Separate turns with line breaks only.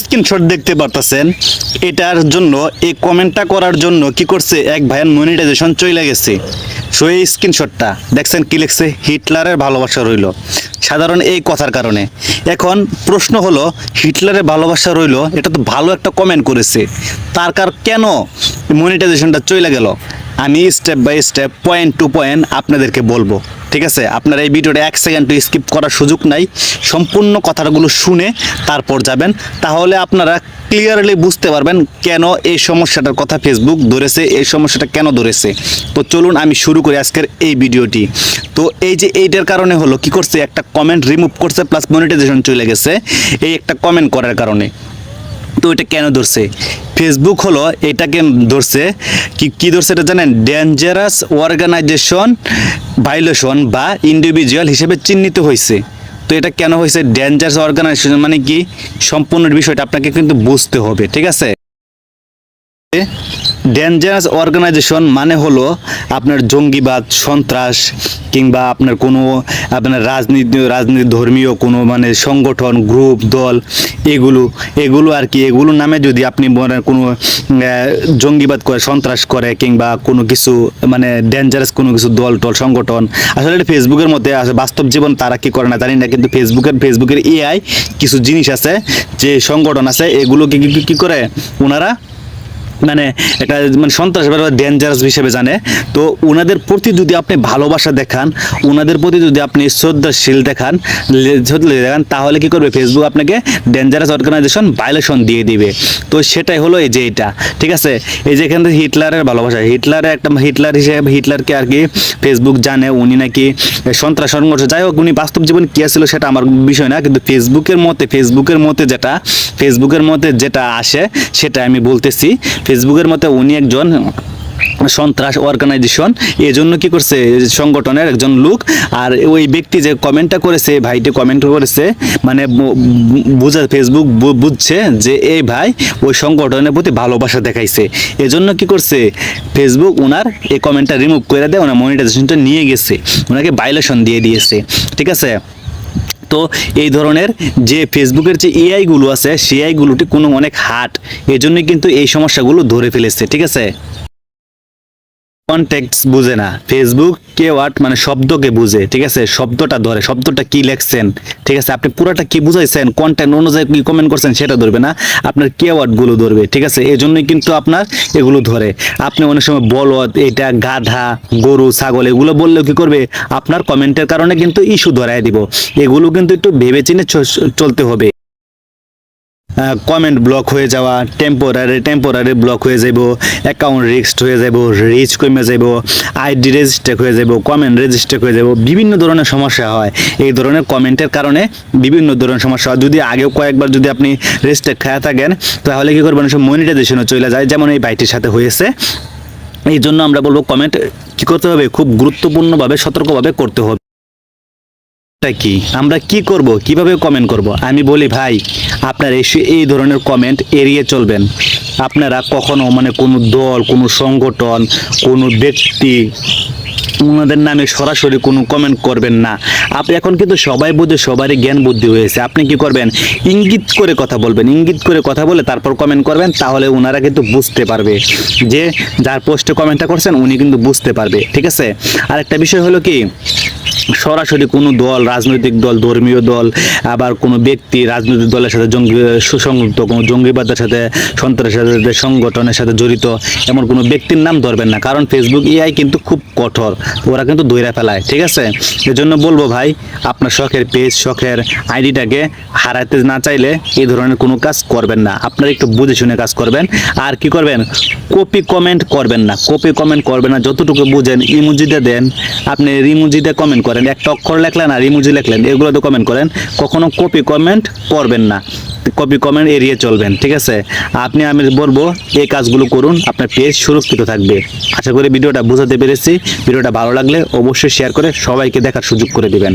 Screenshot দেখতে পারতেছেন। এটার জন্য, এই কমেন্টটা করার জন্য কি করছে, এক ভাইয়ের মনিটাইজেশন চলে গেছে। সো এই স্ক্রিনশটটা, দেখছেন কি লিখছে? হিটলারের ভালোবাসা রইল। সাধারণ এই কথার কারণে। এখন প্রশ্ন হলো, হিটলারের ভালোবাসা রইল, এটা তো ভালো একটা কমেন্ট করেছে। তার কার কেন মনিটাইজেশনটা চলে গেল? আমি step by step point to point আপনাদেরকে বলব। ঠিক আছে? আপনার এই ভিডিওটা এক সেকেন্ড স্কিপ করার সুযোগ নাই। সম্পূর্ণ কথাগুলো শুনে তারপর যাবেন। তাহলে আপনারা ক্লিয়ারলি বুঝতে পারবেন কেন এই সমস্যাটার কথা ফেসবুক ধরেছে, এই সমস্যাটা কেন ধরেছে। তো চলুন আমি শুরু করি আজকের এই ভিডিওটি। তো এই যে এইটার কারণে হলো, কি করছে? একটা কমেন্ট রিমুভ করছে প্লাস মনিটাইজেশন চলে গেছে। এই একটা কমেন্ট করার কারণে। তো এটা কেন ধরছে? ফেসবুক হলো এটাকে ধরছে। কি কি ধরছে এটা জানেন? ডেঞ্জারাস অর্গানাইজেশন ভাইলেশন বা ইন্ডিভিজুয়াল হিসেবে চিহ্নিত হয়েছে। তো এটা কেন হয়েছে? ডেঞ্জারাস অর্গানাইজেশন মানে কি? সম্পূর্ণ বিষয়টা আপনাকে কিন্তু বুঝতে হবে, ঠিক আছে? ডেঞ্জারাস অর্গানাইজেশন মানে হলো আপনার জঙ্গিবাদ, সন্ত্রাস কিংবা আপনার কোনো, আপনার রাজনীতি রাজনীতি ধর্মীয় কোনো মানে সংগঠন গ্রুপ দল এগুলো এগুলো আর কি, এগুলো নামে যদি আপনি কোনো জঙ্গিবাদ করে, সন্ত্রাস করে কিংবা কোনো কিছু মানে ডেঞ্জারাস কোনো কিছু দল, টল, সংগঠন, আসলে এটা ফেসবুকের মধ্যে বাস্তব জীবন তারা কি করে না জানি না, কিন্তু ফেসবুকের ফেসবুকের এআই কিছু জিনিস আছে, যে সংগঠন আছে এগুলোকে কি করে? ওনারা মানে একটা মানে সন্ত্রাসবাদ বা ডেঞ্জারাস হিসেবে জানে। তো ওনাদের প্রতি যদি আপনি ভালোবাসা দেখান ওনাদের প্রতি যদি আপনি শ্রদ্ধাশীল দেখান দেখান, তাহলে কি করবে? ফেসবুক আপনাকে ডেঞ্জারাস অর্গানাইজেশন ভাইলেশন দিয়ে দিবে। তো সেটাই হলো এই যে এটা, ঠিক আছে? এই যে এখান থেকে হিটলারের ভালোবাসা হিটলারের একটা হিটলার হিসেবে, হিটলারকে আর কি ফেসবুক জানে, উনি নাকি সন্ত্রাস সংঘর্ষ, যাই হোক, উনি বাস্তব জীবনে কী ছিল সেটা আমার বিষয় না, কিন্তু ফেসবুকের মতে ফেসবুকের মতে যেটা ফেসবুকের মতে যেটা আসে সেটা আমি বলতেছি। ফেসবুকের মতে উনি একজন সন্ত্রাস অর্গানাইজেশন এই জন্য কি করছে? সংগঠনের একজন লোক। আর ওই ব্যক্তি যে কমেন্টটা করেছে, ভাইটি কমেন্ট করেছে মানে বুঝা ফেসবুক বুঝছে যে, এই ভাই, ওই সংগঠনের প্রতি ভালোবাসা দেখাইছে। এজন্য কি করছে? ফেসবুক ওনার এই কমেন্টটা রিমুভ করে দেয়। ওনার মনিটাইজেশনটা নিয়ে গেছে। ওনাকে ভাইলেশন দিয়ে দিয়েছে। ঠিক আছে? তো এই ধরনের যে ফেসবুকের যে এআইগুলো আছে সেই আইগুলোটি কোনো অনেক হাট এজন্যই কিন্তু এই সমস্যাগুলো ধরে ফেলেছে, ঠিক আছে? কনটেক্টস বুঝে না। ফেসবুক কে ওয়াট মানে শব্দকে বুঝে, ঠিক আছে? শব্দটা ধরে, শব্দটা কি লেখছেন, ঠিক আছে? আপনি পুরোটা কি বুঝাইছেন কন্টেন্ট অনুযায়ী কি কমেন্ট করছেন, সেটা ধরবে না। আপনার কে ওয়ার্ডগুলো ধরবে, ঠিক আছে? এই জন্যই কিন্তু আপনার এগুলো ধরে। আপনি অনেক সময় বলদ, এটা গাধা, গরু, ছাগল, এগুলো বললেও কি করবে? আপনার কমেন্টের কারণে কিন্তু ইস্যু ধরায় দিব। এগুলো কিন্তু একটু ভেবেচিনে চ- চলতে হবে। কমেন্ট ব্লক হয়ে যাওয়া টেম্পোরারি টেম্পোরারি ব্লক হয়ে যাব অ্যাকাউন্ট রিক্সড হয়ে যাব রিচ কমে যাব আইডি রেজিস্টার হয়ে যাব কমেন্ট রেজিস্টার হয়ে যাব বিভিন্ন ধরনের সমস্যা হয়। এই ধরনের কমেন্টের কারণে বিভিন্ন ধরনের সমস্যা হয়। যদি আগেও কয়েকবার যদি আপনি রেজিস্টার খায়া থাকেন, তাহলে কী করবেন? সব মনিটাইজেশনও চলে যায়, যেমন এই বাইটির সাথে হয়েছে। এই জন্য আমরা বলব কমেন্ট কী করতে হবে? খুব গুরুত্বপূর্ণভাবে সতর্কভাবে করতে হবে। টা কি? আমরা কি করব? কীভাবে কমেন্ট করব? আমি বলি, ভাই, আপনার এসে এই ধরনের কমেন্ট এড়িয়ে চলবেন। আপনারা কখনো মানে কোনো দল, কোনো সংগঠন, কোনো ব্যক্তি ওনাদের নামে সরাসরি কোনো কমেন্ট করবেন না। আপনি এখন কিন্তু সবাই বুঝে, সবারই জ্ঞান বুদ্ধি হয়েছে। আপনি কি করবেন? ইঙ্গিত করে কথা বলবেন। ইঙ্গিত করে কথা বলে তারপর কমেন্ট করবেন, তাহলে ওনারা কিন্তু বুঝতে পারবে যে যার পোস্টে কমেন্টটা করছেন, উনি কিন্তু বুঝতে পারবে। ঠিক আছে? আর একটা বিষয় হলো কি সরাসরি কোনো দল, রাজনৈতিক দল, ধর্মীয় দল, আবার কোনো ব্যক্তি রাজনৈতিক দলের সাথে জঙ্গি সুসংযুক্ত কোনো জঙ্গিবাদের সাথে সন্ত্রাসের সংগঠনের সাথে জড়িত এমন কোনো ব্যক্তির নাম ধরবেন না। কারণ ফেসবুক এআই কিন্তু খুব কঠোর। ওরা কিন্তু দৈরা ফেলায়, ঠিক আছে? এজন্য বলব ভাই, আপনার শখের পেজ শখের আইডিটাকে হারাতে না চাইলে এই ধরনের কোনো কাজ করবেন না। আপনারা একটু বুঝে শুনে কাজ করবেন। আর কি করবেন? কপি কমেন্ট করবেন না। কপি কমেন্ট করবেন না। যতটুকু বুঝেন ইমোজিতে দেন। আপনি রিমুজিতে কমেন্ট করেন। অক্ষর লেখলেন আর ইমোজি লেখলেন, এগুলো তো কমেন্ট করেন, কখনো কপি কমেন্ট করবেন না। কপি কমেন্ট এড়িয়ে চলবেন, ঠিক আছে? আপনি, আমি বলব, এই কাজগুলো করুন, আপনার পেজ সুরক্ষিত থাকবে। আশা করি ভিডিওটা বুঝাতে পেরেছি। ভিডিওটা ভালো লাগলে অবশ্যই শেয়ার করে সবাইকে দেখার সুযোগ করে দিবেন।